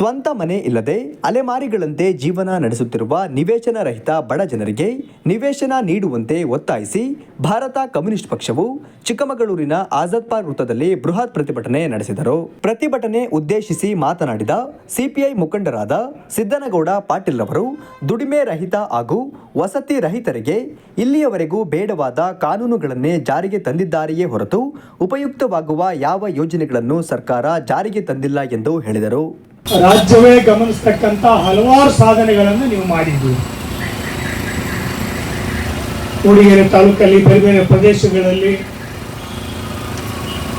ಸ್ವಂತ ಮನೆ ಇಲ್ಲದೆ ಅಲೆಮಾರಿಗಳಂತೆ ಜೀವನ ನಡೆಸುತ್ತಿರುವ ನಿವೇಶನ ರಹಿತ ಬಡ ಜನರಿಗೆ ನಿವೇಶನ ನೀಡುವಂತೆ ಒತ್ತಾಯಿಸಿ ಭಾರತ ಕಮ್ಯುನಿಸ್ಟ್ ಪಕ್ಷವು ಚಿಕ್ಕಮಗಳೂರಿನ ಆಜಾದ್ ಪಾರ್ಕ್ ವೃತ್ತದಲ್ಲಿ ಬೃಹತ್ ಪ್ರತಿಭಟನೆ ನಡೆಸಿದರು. ಪ್ರತಿಭಟನೆ ಉದ್ದೇಶಿಸಿ ಮಾತನಾಡಿದ ಸಿಪಿಐ ಮುಖಂಡರಾದ ಸಿದ್ದನಗೌಡ ಪಾಟೀಲ್ ಅವರು ದುಡಿಮೆ ರಹಿತ ಹಾಗೂ ವಸತಿ ರಹಿತರಿಗೆ ಇಲ್ಲಿಯವರೆಗೂ ಬೇಡವಾದ ಕಾನೂನುಗಳನ್ನೇ ಜಾರಿಗೆ ತಂದಿದ್ದಾರೆಯೇ ಹೊರತು ಉಪಯುಕ್ತವಾಗುವ ಯಾವ ಯೋಜನೆಗಳನ್ನು ಸರ್ಕಾರ ಜಾರಿಗೆ ತಂದಿಲ್ಲ ಎಂದು ಹೇಳಿದರು. ರಾಜ್ಯವೇ ಗಮನಿಸ್ತಕ್ಕಂಥ ಹಲವಾರು ಸಾಧನೆಗಳನ್ನು ನೀವು ಮಾಡಿದ್ದೀರಿ. ಮೂಡಿಗೆರೆ ತಾಲೂಕಲ್ಲಿ ಬೇರೆ ಬೇರೆ ಪ್ರದೇಶಗಳಲ್ಲಿ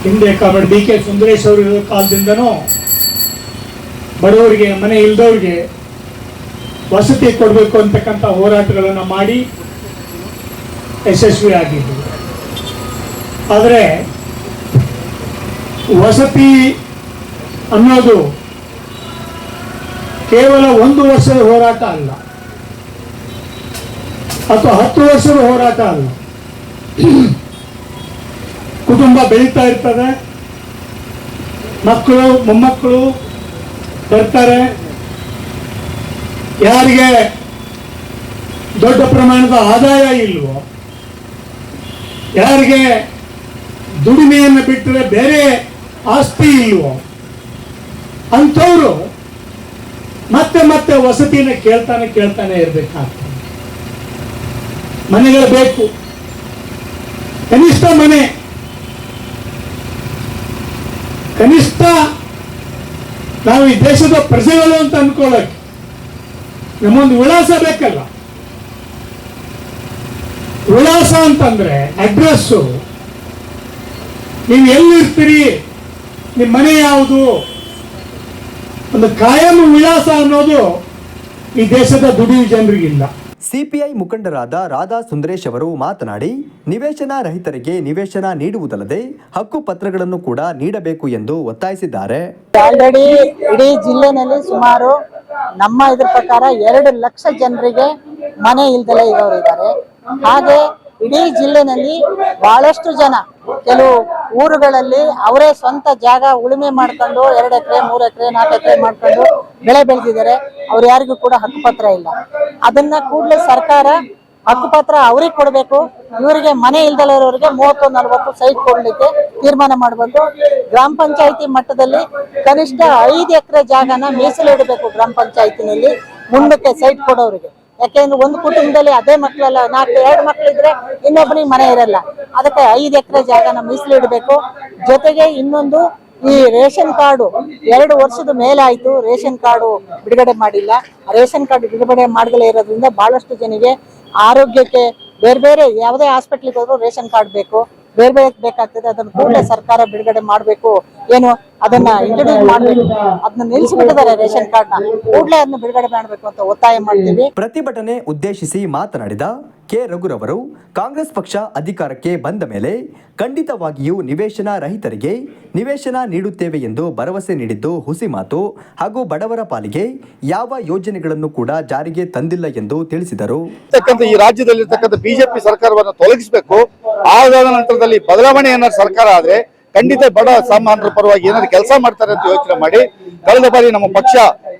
ಹಿಂದೆ ಕಾಮಡ್ ಡಿ ಕೆ ಸುಂದರೇಶ್ ಅವರು ಇರೋ ಕಾಲದಿಂದನೂ ಬಡವರಿಗೆ, ಮನೆ ಇಲ್ದವ್ರಿಗೆ ವಸತಿ ಕೊಡಬೇಕು ಅಂತಕ್ಕಂಥ ಹೋರಾಟಗಳನ್ನು ಮಾಡಿ ಯಶಸ್ವಿ ಆಗಿದ್ದರು. ಆದರೆ ವಸತಿ ಅನ್ನೋದು ಕೇವಲ ಒಂದು ವರ್ಷದ ಹೋರಾಟ ಅಲ್ಲ. ಅಥವಾ ಹತ್ತು ವರ್ಷದ ಹೋರಾಟ ಅಲ್ಲ. ಕುಟುಂಬ ಬೆಳೀತಾ ಇರ್ತದೆ. ಮಕ್ಕಳು, ಮೊಮ್ಮಕ್ಕಳು ಬರ್ತಾರೆ. ಯಾರಿಗೆ ದೊಡ್ಡ ಪ್ರಮಾಣದ ಆದಾಯ ಇಲ್ವೋ, ಯಾರಿಗೆ ದುಡಿಮೆಯನ್ನು ಬಿಟ್ಟರೆ ಬೇರೆ ಆಸ್ತಿ ಇಲ್ವೋ, ಅಂಥವ್ರು ಮತ್ತೆ ಮತ್ತೆ ವಸತಿನ ಕೇಳ್ತಾನೆ ಕೇಳ್ತಾನೆ ಇರ್ಬೇಕಾಗ್ತದೆ. ಮನೆಗಳು ಬೇಕು. ಕನಿಷ್ಠ ಮನೆ. ಕನಿಷ್ಠ ನಾವು ಈ ದೇಶದ ಪ್ರಜೆಗಳು ಅಂತ ಅನ್ಕೊಳ್ಳೋಕೆ. ನಮ್ಮೊಂದು ವಿಳಾಸ ಬೇಕಲ್ಲ. ವಿಳಾಸ ಅಂತಂದ್ರೆ ಅಡ್ರೆಸ್ಸು ನೀವು ಎಲ್ಲಿರ್ತೀರಿ? ನಿಮ್ಮ ಮನೆ ಯಾವುದು? ಒಂದು ಕಾಯಂ ವಿಳಾಸ ಅನ್ನೋದು ಈ ದೇಶದ ದುಡಿಯುವ ಜನರಿಗಿಲ್ಲ. ಸಿಪಿಐ ಮುಖಂಡರಾದ ರಾಧಾ ಸುಂದರೇಶ್ ಅವರು ಮಾತನಾಡಿ ನಿವೇಶನ ರಹಿತರಿಗೆ ನಿವೇಶನ ನೀಡುವುದಲ್ಲದೆ ಹಕ್ಕು ಪತ್ರಗಳನ್ನು ಕೂಡ ನೀಡಬೇಕು ಎಂದು ಒತ್ತಾಯಿಸಿದ್ದಾರೆ. ಆಲ್ರೆಡಿ ಇಡೀ ಜಿಲ್ಲೆನಲ್ಲಿ ಸುಮಾರು ನಮ್ಮ ಇದ್ರ ಪ್ರಕಾರ ಎರಡು ಲಕ್ಷ ಜನರಿಗೆ ಮನೆ ಇಲ್ದಲೇ ಇರೋರು ಇದ್ದಾರೆ ಹಾಗೆ ಇಡೀ ಜಿಲ್ಲೆನಲ್ಲಿ ಬಹಳಷ್ಟು ಜನ ಕೆಲವು ಊರುಗಳಲ್ಲಿ ಅವರೇ ಸ್ವಂತ ಜಾಗ ಉಳುಮೆ ಮಾಡ್ಕೊಂಡು ಎರಡು ಎಕರೆ, ಮೂರು ಎಕರೆ, ನಾಲ್ಕು ಎಕರೆ ಮಾಡ್ಕೊಂಡು ಬೆಳೆ ಬೆಳೆದಿದ್ದಾರೆ. ಅವ್ರು ಯಾರಿಗೂ ಕೂಡ ಹಕ್ಕುಪತ್ರ ಇಲ್ಲ. ಅದನ್ನ ಕೂಡಲೇ ಸರ್ಕಾರ ಹಕ್ಕುಪತ್ರ ಅವ್ರಿಗೆ ಕೊಡಬೇಕು. ಇವರಿಗೆ ಮನೆ ಇಲ್ದಲಿರೋರಿಗೆ ಮೂವತ್ತು, ನಲ್ವತ್ತು ಸೈಟ್ ಕೊಡ್ಲಿಕ್ಕೆ ತೀರ್ಮಾನ ಮಾಡಬೇಕು. ಗ್ರಾಮ ಪಂಚಾಯತಿ ಮಟ್ಟದಲ್ಲಿ ಕನಿಷ್ಠ ಐದು ಎಕರೆ ಜಾಗನ ಮೀಸಲಿಡಬೇಕು ಗ್ರಾಮ ಪಂಚಾಯತಿನಲ್ಲಿ. ಮುಂದಕ್ಕೆ ಸೈಟ್ ಕೊಡೋರಿಗೆ. ಯಾಕೆಂದ್ರೆ ಒಂದು ಕುಟುಂಬದಲ್ಲಿ ಅದೇ ಮಕ್ಕಳಲ್ಲ ನಾಲ್ಕು, ಎರಡು ಮಕ್ಕಳಿದ್ರೆ ಇನ್ನೊಬ್ಬನಿಗೆ ಮನೆ ಇರಲ್ಲ. ಅದಕ್ಕೆ ಐದು ಎಕರೆ ಜಾಗನ ಮೀಸಲಿಡಬೇಕು ಜೊತೆಗೆ ಇನ್ನೊಂದು ಈ ರೇಷನ್ ಕಾರ್ಡು, ಎರಡು ವರ್ಷದ ಆಯ್ತು, ರೇಷನ್ ಕಾರ್ಡು ಬಿಡುಗಡೆ ಮಾಡಿಲ್ಲ. ರೇಷನ್ ಕಾರ್ಡ್ ಬಿಡುಗಡೆ ಮಾಡದೇ ಇರೋದ್ರಿಂದ ಬಹಳಷ್ಟು ಜನಿಗೆ ಆರೋಗ್ಯಕ್ಕೆ ಬೇರೆ ಬೇರೆ ಯಾವುದೇ ಹಾಸ್ಪಿಟ್ಲಿಗೆ ಹೋದ್ರು ರೇಷನ್ ಕಾರ್ಡ್ ಬೇಕು. ಬೇರೆ ಬೇರೆ ಬೇಕಾಗ್ತದೆ ಅದನ್ನ ಕೂಡಲೇ ಸರ್ಕಾರ ಬಿಡುಗಡೆ ಮಾಡಬೇಕು. ಏನು ಅದನ್ನ ಇಂಟ್ರೊಡ್ಯೂಸ್ ಮಾಡಬೇಕು. ಅದನ್ನ ನಿಲ್ಲಿಸ್ಬಿಟ್ಟಿದ್ದಾರೆ ರೇಷನ್ ಕಾರ್ಡ್ನ. ಕೂಡಲೇ ಅದನ್ನ ಬಿಡುಗಡೆ ಮಾಡಬೇಕು ಅಂತ ಒತ್ತಾಯ ಮಾಡ್ತೀವಿ. ಪ್ರತಿಭಟನೆ ಉದ್ದೇಶಿಸಿ ಮಾತನಾಡಿದ ಕೆ. ರಘುರವರು ಕಾಂಗ್ರೆಸ್ ಪಕ್ಷ ಅಧಿಕಾರಕ್ಕೆ ಬಂದ ಮೇಲೆ ಖಂಡಿತವಾಗಿಯೂ ನಿವೇಶನ ರಹಿತರಿಗೆ ನಿವೇಶನ ನೀಡುತ್ತೇವೆ ಎಂದು ಭರವಸೆ ನೀಡಿದ್ದು ಹುಸಿ ಮಾತು ಹಾಗೂ ಬಡವರ ಪಾಲಿಗೆ ಯಾವ ಯೋಜನೆಗಳನ್ನು ಕೂಡ ಜಾರಿಗೆ ತಂದಿಲ್ಲ ಎಂದು ತಿಳಿಸಿದರು. ಈ ರಾಜ್ಯದಲ್ಲಿರ್ತಕ್ಕಂಥ ಬಿಜೆಪಿ ಸರ್ಕಾರವನ್ನು ತೊಲಗಿಸಬೇಕು. ಆದ ನಂತರದಲ್ಲಿ ಬದಲಾವಣೆ ಏನಾದ್ರು ಸರ್ಕಾರ ಆದ್ರೆ ಖಂಡಿತ ಬಡ ಸಾಮಾನ್ಯರ ಪರವಾಗಿ ಏನಾದ್ರು ಕೆಲಸ ಮಾಡ್ತಾರೆ ಅಂತ ಯೋಚನೆ ಮಾಡಿ, ಕಳೆದ ಬಾರಿ ನಮ್ಮ ಪಕ್ಷ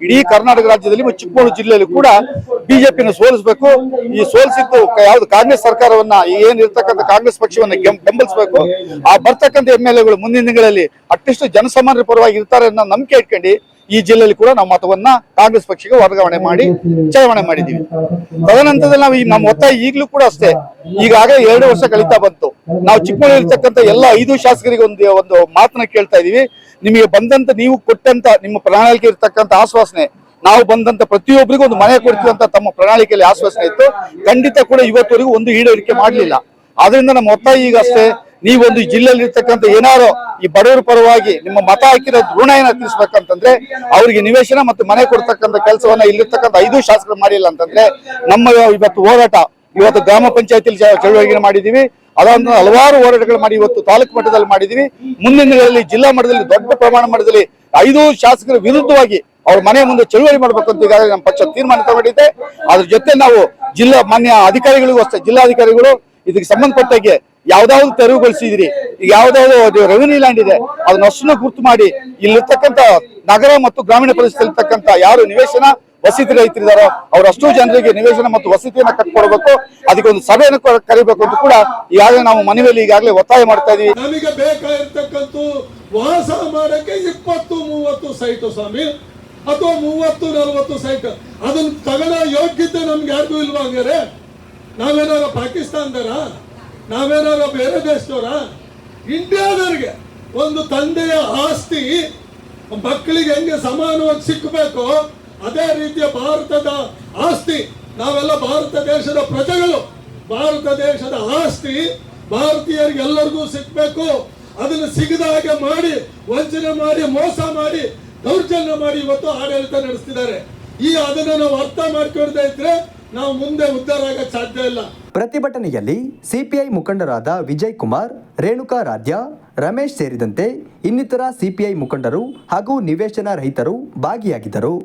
ಇಡೀ ಕರ್ನಾಟಕ ರಾಜ್ಯದಲ್ಲಿ ಚಿಕ್ಕಮಗಳೂರು ಜಿಲ್ಲೆಯಲ್ಲಿ ಕೂಡ ಬಿಜೆಪಿನ ಸೋಲಿಸಬೇಕು. ಈ ಸೋಲಿಸಿದ್ದು ಯಾವ್ದು ಕಾಂಗ್ರೆಸ್ ಸರ್ಕಾರವನ್ನ ಏನಿರ್ತಕ್ಕಂಥ ಕಾಂಗ್ರೆಸ್ ಪಕ್ಷವನ್ನ ಬೆಂಬಲಿಸಬೇಕು ಆ ಬರ್ತಕ್ಕಂಥ ಎಂ ಎಲ್ ಎಗಳು ಮುಂದಿನ ದಿನಗಳಲ್ಲಿ ಅಟ್ಟಿಷ್ಟು ಜನಸಾಮಾನ್ಯರ ಪರವಾಗಿ ಇರ್ತಾರೆ ಅನ್ನೋ ನಂಬಿಕೆ ಇಟ್ಕೊಂಡು ಈ ಜಿಲ್ಲೆಯಲ್ಲಿ ಕೂಡ ನಾವು ಮತವನ್ನ ಕಾಂಗ್ರೆಸ್ ಪಕ್ಷಕ್ಕೆ ವರ್ಗಾವಣೆ ಮಾಡಿ ಚಲಾವಣೆ ಮಾಡಿದೀವಿ ತದನಂತರದಲ್ಲಿ ನಾವು ನಮ್ಮ ಒತ್ತಾಯ ಈಗಲೂ ಕೂಡ ಅಷ್ಟೇ. ಈಗಾಗಲೇ ಎರಡು ವರ್ಷ ಕಳೀತಾ ಬಂತು. ನಾವು ಚಿಕ್ಕಮಗಳೂರು ಇರ್ತಕ್ಕಂಥ ಎಲ್ಲ ಐದು ಶಾಸಕರಿಗೆ ಒಂದು ಒಂದು ಮಾತನ್ನ ಕೇಳ್ತಾ ಇದೀವಿ ನಿಮಗೆ ಬಂದಂತ ನೀವು ಕೊಟ್ಟಂತ ನಿಮ್ಮ ಪ್ರಣಾಳಿಕೆ ಇರ್ತಕ್ಕಂಥ ಆಶ್ವಾಸನೆ, ನಾವು ಬಂದಂತ ಪ್ರತಿಯೊಬ್ಬರಿಗೂ ಒಂದು ಮನೆ ಕೊಡ್ತೀವಂತ ತಮ್ಮ ಪ್ರಣಾಳಿಕೆಯಲ್ಲಿ ಆಶ್ವಾಸನೆ ಇತ್ತು. ಖಂಡಿತ ಕೂಡ ಇವತ್ತವರೆಗೂ ಒಂದು ಈಡೇರಿಕೆ ಮಾಡಲಿಲ್ಲ. ಆದ್ರಿಂದ ನಮ್ಮ ಒತ್ತಾಯ ಈಗ ಅಷ್ಟೇ. ನೀವೊಂದು ಜಿಲ್ಲೆಯಲ್ಲಿ ಇರ್ತಕ್ಕಂಥ ಏನಾರೋ ಈ ಬಡವರ ಪರವಾಗಿ ನಿಮ್ಮ ಮತ ಹಾಕಿರೋ ಋಣ ಏನ ತಿಳಿಸ್ಬೇಕಂತಂದ್ರೆ ಅವರಿಗೆ ನಿವೇಶನ ಮತ್ತು ಮನೆ ಕೊಡ್ತಕ್ಕಂಥ ಕೆಲಸವನ್ನ ಇಲ್ಲಿರ್ತಕ್ಕಂಥ ಐದು ಶಾಸಕರು ಮಾಡಿಲ್ಲ ಅಂತಂದ್ರೆ ನಮ್ಮ ಇವತ್ತು ಹೋರಾಟ, ಇವತ್ತು ಗ್ರಾಮ ಪಂಚಾಯತಿಲಿ ಚಳುವಳಿಗೆ ಮಾಡಿದೀವಿ. ಅದಾದ ಹಲವಾರು ಹೋರಾಟಗಳು ಮಾಡಿ ಇವತ್ತು ತಾಲೂಕು ಮಟ್ಟದಲ್ಲಿ ಮಾಡಿದೀವಿ. ಮುಂದಿನ ದಿನಗಳಲ್ಲಿ ಜಿಲ್ಲಾ ಮಟ್ಟದಲ್ಲಿ ದೊಡ್ಡ ಪ್ರಮಾಣ ಮಟ್ಟದಲ್ಲಿ ಐದು ಶಾಸಕರ ವಿರುದ್ಧವಾಗಿ ಅವ್ರ ಮನೆ ಮುಂದೆ ಚಳುವಳಿ ಮಾಡ್ಬೇಕಂತ ಅಂತ ಈಗಾಗಲೇ ನಮ್ಮ ಪಕ್ಷ ತೀರ್ಮಾನ ತಗೊಂಡಿದೆ. ಅದ್ರ ಜೊತೆ ನಾವು ಜಿಲ್ಲಾ ಮಾನ್ಯ ಅಧಿಕಾರಿಗಳಿಗೂ ಅಷ್ಟೇ, ಜಿಲ್ಲಾಧಿಕಾರಿಗಳು ಇದಕ್ಕೆ ಸಂಬಂಧಪಟ್ಟಾಗೆ ಯಾವ್ದಾವ್ದು ತೆರವುಗೊಳಿಸಿದ್ರಿ. ಯಾವ್ದಾವ್ದು ರೆವಿನ್ಯೂ ಲ್ಯಾಂಡ್ ಇದೆ ಅದನ್ನ ಅಷ್ಟನ್ನು ಗುರ್ತು ಮಾಡಿ ಇಲ್ಲಿರ್ತಕ್ಕಂಥ ನಗರ ಮತ್ತು ಗ್ರಾಮೀಣ ಪ್ರದೇಶದಲ್ಲಿರ್ತಕ್ಕಂಥ ಯಾರು ನಿವೇಶನ ವಸತಿ ರೈತರಿದ್ದಾರೋ ಅವರಷ್ಟು ಜನರಿಗೆ ನಿವೇಶನ ಮತ್ತು ವಸತಿಯನ್ನ ಕಟ್ಕೊಡ್ಬೇಕು, ಅದಕ್ಕೆ ಒಂದು ಸಭೆಯನ್ನು ಕರಿಬೇಕು ಅಂತ ಕೂಡ ಈಗಾಗಲೇ ನಾವು ಮನವಿಯಲ್ಲಿ ಈಗಾಗಲೇ ಒತ್ತಾಯ ಮಾಡ್ತಾ ಇದೀವಿ. ನಮಗೆ ಬೇಕಾಗಿರ್ತಕ್ಕಂಥ ವಾಸ ಮಾಡಕ್ಕೆ ಇಪ್ಪತ್ತು, ಮೂವತ್ತು ಸೈಟು ಸ್ವಾಮಿ. ಅಥವಾ ಮೂವತ್ತು, ನಲವತ್ತು ಸೈಟ್. ಅದನ್ನ ತಗೊಳ್ಳೋ ಯೋಗ್ಯತೆ ನಮ್ಗೆ ಯಾರಿಗೂ ಇಲ್ವಾ ಹಂಗಾರೆ? ನಾವೇನಾರ ಪಾಕಿಸ್ತಾನದರ ನಾವೇನಾರ ಬೇರೆ ದೇಶದವರ? ಇಂಡಿಯಾದವ್ರಿಗೆ ಒಂದು ತಂದೆಯ ಆಸ್ತಿ ಮಕ್ಕಳಿಗೆ ಹೆಂಗೆ ಸಮಾನವಾಗಿ ಸಿಕ್ಕಬೇಕು, ಅದೇ ರೀತಿಯ ಭಾರತದ ಆಸ್ತಿ. ನಾವೆಲ್ಲ ಭಾರತ ದೇಶದ ಪ್ರಜೆಗಳು. ಭಾರತ ದೇಶದ ಆಸ್ತಿ ಭಾರತೀಯರಿಗೆ ಎಲ್ಲರಿಗೂ ಸಿಕ್ಬೇಕು. ಅದನ್ನು ಸಿಗದ ಹಾಗೆ ಮಾಡಿ, ವಂಚನೆ ಮಾಡಿ, ಮೋಸ ಮಾಡಿ, ದೌರ್ಜನ್ಯ ಮಾಡಿ ಇವತ್ತು ಆಡಳಿತ ನಡೆಸ್ತಿದ್ದಾರೆ. ಈ ಅದನ್ನು ನಾವು ಅರ್ಥ ಮಾಡ್ಕೊಳ್ತಾ ಇದ್ರೆ ನಾವು ಮುಂದೆ ಉದ್ಧಾರ ಆಗಕ್ಕೆ ಸಾಧ್ಯ ಇಲ್ಲ. ಪ್ರತಿಭಟನೆಯಲ್ಲಿ ಸಿಪಿಐ ಮುಖಂಡರಾದ ವಿಜಯ್ ಕುಮಾರ್, ರೇಣುಕಾ ರಾಧ್ಯ, ರಮೇಶ್ ಸೇರಿದಂತೆ ಇನ್ನಿತರ ಸಿಪಿಐ ಮುಖಂಡರು ಹಾಗೂ ನಿವೇಶನ ರಹಿತರು ಭಾಗಿಯಾಗಿದ್ದರು.